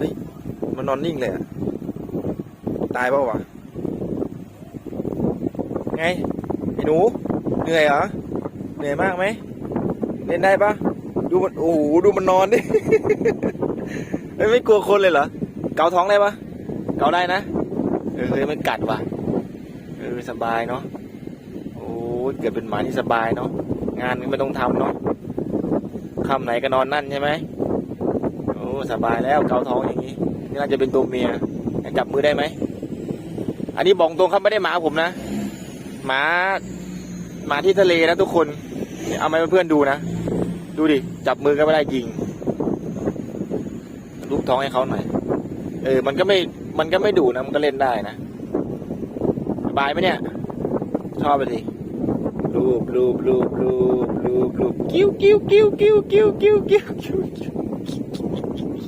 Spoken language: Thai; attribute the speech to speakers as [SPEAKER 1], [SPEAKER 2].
[SPEAKER 1] เฮ้ยมันนอนนิ่งเลยอะตายเปล่าวะ ไงไอ้หนู เหนื่อยเหรอ เหนื่อยมากไหม เล่นได้ปะดูมัน โอ้โห ดูมันนอนดิ ไม่กลัวคนเลยเหรอ เกาท้องได้ปะเกาได้นะ เออเฮ้ยไม่กัดว่ะ เออสบายเนาะ โอ้เกิดเป็นหมาที่สบายเนาะ งานก็ไม่ต้องทำเนาะค่ำไหนก็นอนนั่นใช่ไหม สบายแล้วเกาท้องอย่างนี้นี่น่าจะเป็นตัวเมียจับมือได้ไหม อันนี้บอกตรงครับไม่ได้หมาผมนะ หมาหมาที่ทะเลนะทุกคนเอามาเพื่อนดูนะ ดูดิ จับมือก็ไม่ได้ยิงลูกท้องให้เขาหน่อย เออ มันก็ไม่ มันก็ไม่ดุนะ มันก็เล่นได้นะ สบายไหมเนี่ย ชอบไปดิ Blue, blue, blue, blue, blue, blue. Kiu, kiu, kiu, kiu, kiu, kiu, kiu, kiu, kiu.